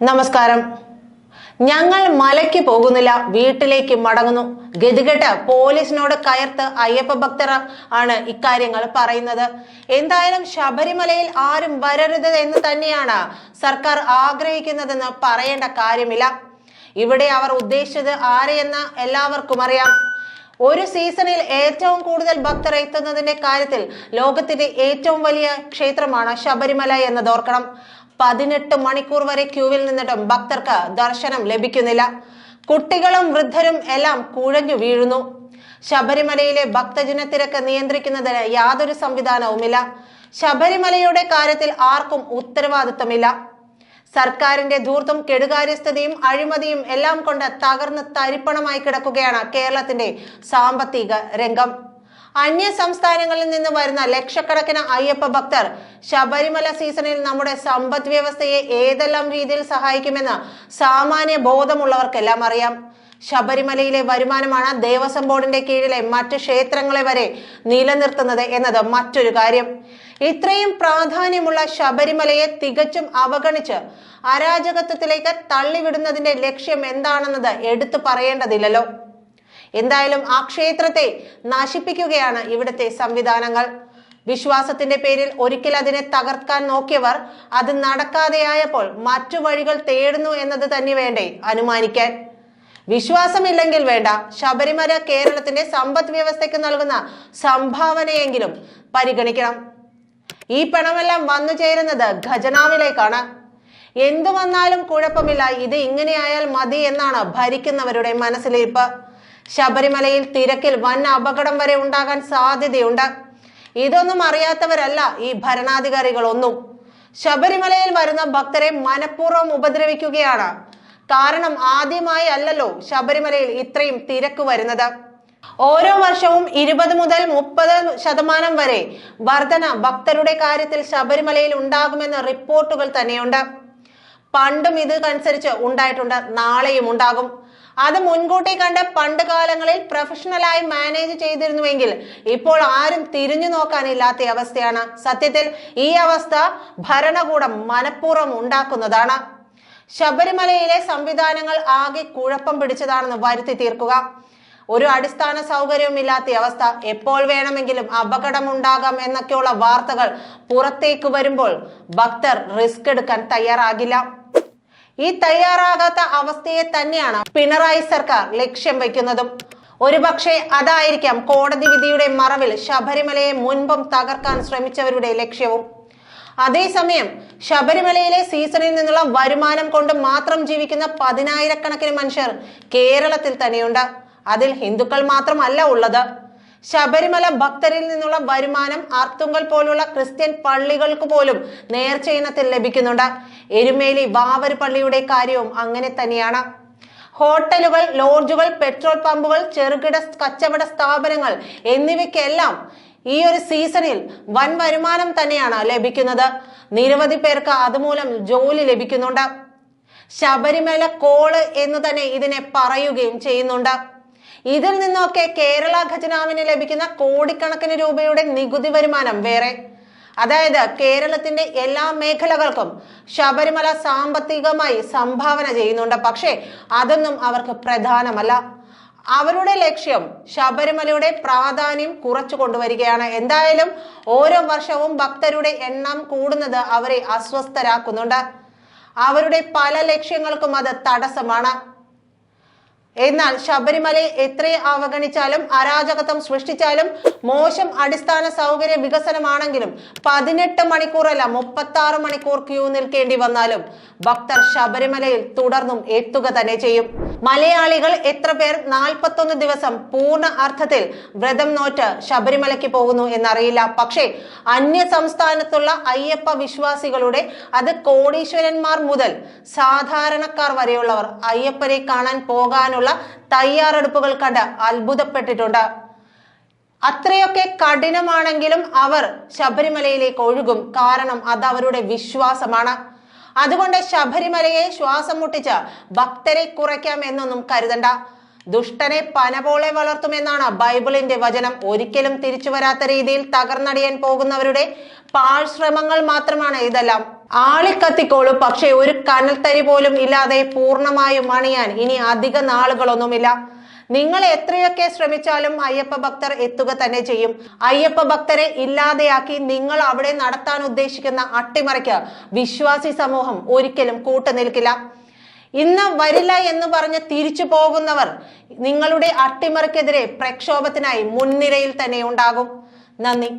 നമസ്കാരം. ഞങ്ങൾ മലയ്ക്ക് പോകുന്നില്ല വീട്ടിലേക്ക് മടങ്ങുന്നു. ഗതികെട്ട് പോലീസിനോട് കയർത്ത് അയ്യപ്പ ഭക്തർ ആണ് ഇക്കാര്യങ്ങൾ പറയുന്നത്. എന്തായാലും ശബരിമലയിൽ ആരും വരരുത് എന്ന് തന്നെയാണ് സർക്കാർ ആഗ്രഹിക്കുന്നതെന്ന് പറയേണ്ട കാര്യമില്ല. ഇവിടെ അവർ ഉദ്ദേശിച്ചത് ആരെയെന്ന് എല്ലാവർക്കും അറിയാം. ഒരു സീസണിൽ ഏറ്റവും കൂടുതൽ ഭക്തർ എത്തുന്നതിന്റെ കാര്യത്തിൽ ലോകത്തിന്റെ ഏറ്റവും വലിയ ക്ഷേത്രമാണ് ശബരിമല എന്നത് ഓർക്കണം. പതിനെട്ട് മണിക്കൂർ വരെ ക്യൂവിൽ നിന്നിട്ടും ഭക്തർക്ക് ദർശനം ലഭിക്കുന്നില്ല. കുട്ടികളും വൃദ്ധരും എല്ലാം കുഴഞ്ഞു വീഴുന്നു. ശബരിമലയിലെ ഭക്തജന തിരക്ക് നിയന്ത്രിക്കുന്നതിന് യാതൊരു സംവിധാനവുമില്ല. ശബരിമലയുടെ കാര്യത്തിൽ ആർക്കും ഉത്തരവാദിത്വമില്ല. സർക്കാരിന്റെ ധൂർത്തും കെടുകാര്യസ്ഥതയും അഴിമതിയും എല്ലാം കൊണ്ട് തകർന്ന് തരിപ്പണമായി കിടക്കുകയാണ് കേരളത്തിന്റെ സാമ്പത്തിക രംഗം. അന്യ സംസ്ഥാനങ്ങളിൽ നിന്ന് വരുന്ന ലക്ഷക്കണക്കിന് അയ്യപ്പ ഭക്തർ ശബരിമല സീസണിൽ നമ്മുടെ സമ്പദ് വ്യവസ്ഥയെ ഏതെല്ലാം രീതിയിൽ സഹായിക്കുമെന്ന് സാമാന്യ ബോധമുള്ളവർക്കെല്ലാം അറിയാം. ശബരിമലയിലെ വരുമാനമാണ് ദേവസ്വം ബോർഡിന്റെ കീഴിലെ മറ്റ് ക്ഷേത്രങ്ങളെ വരെ നിലനിർത്തുന്നത് എന്നത് മറ്റൊരു കാര്യം. ഇത്രയും പ്രാധാന്യമുള്ള ശബരിമലയെ തികച്ചും അവഗണിച്ച് അരാജകത്വത്തിലേക്ക് തള്ളിവിടുന്നതിന്റെ ലക്ഷ്യം എന്താണെന്നത് എടുത്തു പറയേണ്ടതില്ലല്ലോ. എന്തായാലും ആ ക്ഷേത്രത്തെ നശിപ്പിക്കുകയാണ് ഇവിടുത്തെ സംവിധാനങ്ങൾ. വിശ്വാസത്തിന്റെ പേരിൽ ഒരിക്കൽ അതിനെ തകർക്കാൻ നോക്കിയവർ അത് നടക്കാതെയായപ്പോൾ മറ്റു വഴികൾ തേടുന്നു എന്നത് തന്നെ വേണ്ടേ അനുമാനിക്കാൻ. വിശ്വാസമില്ലെങ്കിൽ വേണ്ട ശബരിമല കേരളത്തിന്റെ സമ്പദ് വ്യവസ്ഥയ്ക്ക് നൽകുന്ന സംഭാവനയെങ്കിലും പരിഗണിക്കണം. ഈ പണമെല്ലാം വന്നു ചേരുന്നത് ഖജനാവിലേക്കാണ്. എന്തു വന്നാലും കുഴപ്പമില്ല ഇത് ഇങ്ങനെയായാൽ മതി എന്നാണ് ഭരിക്കുന്നവരുടെ മനസ്സിലിരിപ്പ്. ശബരിമലയിൽ തിരക്കിൽ വൻ അപകടം വരെ ഉണ്ടാകാൻ സാധ്യതയുണ്ട്. ഇതൊന്നും അറിയാത്തവരല്ല ഈ ഭരണാധികാരികളൊന്നും. ശബരിമലയിൽ വരുന്ന ഭക്തരെ മനഃപൂർവം ഉപദ്രവിക്കുകയാണ്. കാരണം ആദ്യമായി അല്ലല്ലോ ശബരിമലയിൽ ഇത്രയും തിരക്ക് വരുന്നത്. ഓരോ വർഷവും ഇരുപത് മുതൽ മുപ്പത് ശതമാനം വരെ വർധന ഭക്തരുടെ കാര്യത്തിൽ ശബരിമലയിൽ ഉണ്ടാകുമെന്ന റിപ്പോർട്ടുകൾ തന്നെയുണ്ട്. പണ്ടും ഇതനുസരിച്ച് ഉണ്ടായിട്ടുണ്ട് നാളെയും ഉണ്ടാകും. അത് മുൻകൂട്ടി കണ്ട് പണ്ട് കാലങ്ങളിൽ പ്രൊഫഷണലായി മാനേജ് ചെയ്തിരുന്നുവെങ്കിൽ ഇപ്പോൾ ആരും തിരിഞ്ഞു നോക്കാനില്ലാത്ത അവസ്ഥയാണ്. സത്യത്തിൽ ഈ അവസ്ഥ ഭരണകൂടം മനഃപൂർവം ഉണ്ടാക്കുന്നതാണ്. ശബരിമലയിലെ സംവിധാനങ്ങൾ ആകെ കുഴപ്പം പിടിച്ചതാണെന്ന് വരുത്തി തീർക്കുക. ഒരു അടിസ്ഥാന സൗകര്യവും ഇല്ലാത്ത അവസ്ഥ എപ്പോൾ വേണമെങ്കിലും അപകടം ഉണ്ടാകാം എന്നൊക്കെയുള്ള വാർത്തകൾ പുറത്തേക്ക് വരുമ്പോൾ ഭക്തർ റിസ്ക് എടുക്കാൻ തയ്യാറാകില്ല. ഈ തയ്യാറാകാത്ത അവസ്ഥയെ തന്നെയാണ് പിണറായി സർക്കാർ ലക്ഷ്യം വയ്ക്കുന്നതും. ഒരുപക്ഷെ അതായിരിക്കാം കോടതി വിധിയുടെ മറവിൽ ശബരിമലയെ മുൻപും തകർക്കാൻ ശ്രമിച്ചവരുടെ ലക്ഷ്യവും. അതേസമയം ശബരിമലയിലെ സീസണിൽ നിന്നുള്ള വരുമാനം കൊണ്ട് മാത്രം ജീവിക്കുന്ന പതിനായിരക്കണക്കിന് മനുഷ്യർ കേരളത്തിൽ തന്നെയുണ്ട്. അതിൽ ഹിന്ദുക്കൾ മാത്രമല്ല ഉള്ളത്. ശബരിമല ഭക്തരിൽ നിന്നുള്ള വരുമാനം അർത്തുങ്കൽ പോലുള്ള ക്രിസ്ത്യൻ പള്ളികൾക്ക് പോലും നേർച്ചയിനത്തിൽ ലഭിക്കുന്നുണ്ട്. എരുമേലി വാവര് പള്ളിയുടെ കാര്യവും അങ്ങനെ തന്നെയാണ്. ഹോട്ടലുകൾ ലോഡ്ജുകൾ പെട്രോൾ പമ്പുകൾ ചെറുകിട കച്ചവട സ്ഥാപനങ്ങൾ എന്നിവയ്ക്കെല്ലാം ഈ ഒരു സീസണിൽ വൻ വരുമാനം തന്നെയാണ് ലഭിക്കുന്നത്. നിരവധി പേർക്ക് അതുമൂലം ജോലി ലഭിക്കുന്നുണ്ട്. ശബരിമല കോൾ എന്ന് തന്നെ ഇതിനെ പറയുകയും ചെയ്യുന്നുണ്ട്. ഇതിൽ നിന്നൊക്കെ കേരള ഖജനാവിന് ലഭിക്കുന്ന കോടിക്കണക്കിന് രൂപയുടെ നികുതി വരുമാനം വേറെ. അതായത് കേരളത്തിന്റെ എല്ലാ മേഖലകൾക്കും ശബരിമല സാമ്പത്തികമായി സംഭാവന ചെയ്യുന്നുണ്ട്. പക്ഷേ അതൊന്നും അവർക്ക് പ്രധാനമല്ല. അവരുടെ ലക്ഷ്യം ശബരിമലയുടെ പ്രാധാന്യം കുറച്ചു കൊണ്ടുവരികയാണ്. എന്തായാലും ഓരോ വർഷവും ഭക്തരുടെ എണ്ണം കൂടുന്നത് അവരെ അസ്വസ്ഥരാക്കുന്നുണ്ട്. അവരുടെ പല ലക്ഷ്യങ്ങൾക്കും അത് തടസ്സമാണ്. എന്നാൽ ശബരിമലയെ എത്ര അവഗണിച്ചാലും അരാജകത്വം സൃഷ്ടിച്ചാലും മോശം അടിസ്ഥാന സൗകര്യ വികസനമാണെങ്കിലും പതിനെട്ട് മണിക്കൂറല്ല മുപ്പത്തി ആറ് മണിക്കൂർ ക്യൂ നിൽക്കേണ്ടി വന്നാലും ഭക്തർ ശബരിമലയിൽ തുടർന്നും എത്തുക തന്നെ ചെയ്യും. മലയാളികൾ എത്ര പേർ നാൽപ്പത്തൊന്ന് ദിവസം പൂർണ അർത്ഥത്തിൽ വ്രതം നോറ്റ് ശബരിമലയ്ക്ക് പോകുന്നു എന്നറിയില്ല. പക്ഷേ അന്യ സംസ്ഥാനത്തുള്ള അയ്യപ്പ വിശ്വാസികളുടെ അത് കോടീശ്വരന്മാർ മുതൽ സാധാരണക്കാർ വരെയുള്ളവർ അയ്യപ്പനെ കാണാൻ പോകാനുള്ള തയ്യാറെടുപ്പുകൾ കണ്ട് അത്ഭുതപ്പെട്ടിട്ടുണ്ട്. അത്രയൊക്കെ കഠിനമാണെങ്കിലും അവർ ശബരിമലയിലേക്ക് ഒഴുകും. കാരണം അത് അവരുടെ വിശ്വാസമാണ്. അതുകൊണ്ട് ശബരിമലയെ ശ്വാസം മുട്ടിച്ച് ഭക്തരെ കുറയ്ക്കാം എന്നൊന്നും കരുതണ്ട. ദുഷ്ടനെ പന പോലെ വളർത്തുമെന്നാണ് ബൈബിളിന്റെ വചനം. ഒരിക്കലും തിരിച്ചു വരാത്ത രീതിയിൽ തകർന്നടിയാൻ പോകുന്നവരുടെ പാഴ്ശ്രമങ്ങൾ മാത്രമാണ് ഇതെല്ലാം. ആളിക്കത്തിക്കോളും. പക്ഷെ ഒരു കനൽത്തരി പോലും ഇല്ലാതെ പൂർണമായും അണിയാൻ ഇനി അധിക നാളുകളൊന്നുമില്ല. നിങ്ങൾ എത്രയൊക്കെ ശ്രമിച്ചാലും അയ്യപ്പ ഭക്തർ എത്തുക തന്നെ ചെയ്യും. അയ്യപ്പ ഭക്തരെ ഇല്ലാതെയാക്കി നിങ്ങൾ അവിടെ നടത്താൻ ഉദ്ദേശിക്കുന്ന അട്ടിമറിക്ക് വിശ്വാസി സമൂഹം ഒരിക്കലും കൂട്ടുനിൽക്കില്ല. ഇന്ന് വരില്ല എന്ന് പറഞ്ഞ് തിരിച്ചു പോകുന്നവർ നിങ്ങളുടെ അട്ടിമറിക്കെതിരെ പ്രക്ഷോഭത്തിനായി മുൻനിരയിൽ തന്നെ ഉണ്ടാകും. നന്ദി.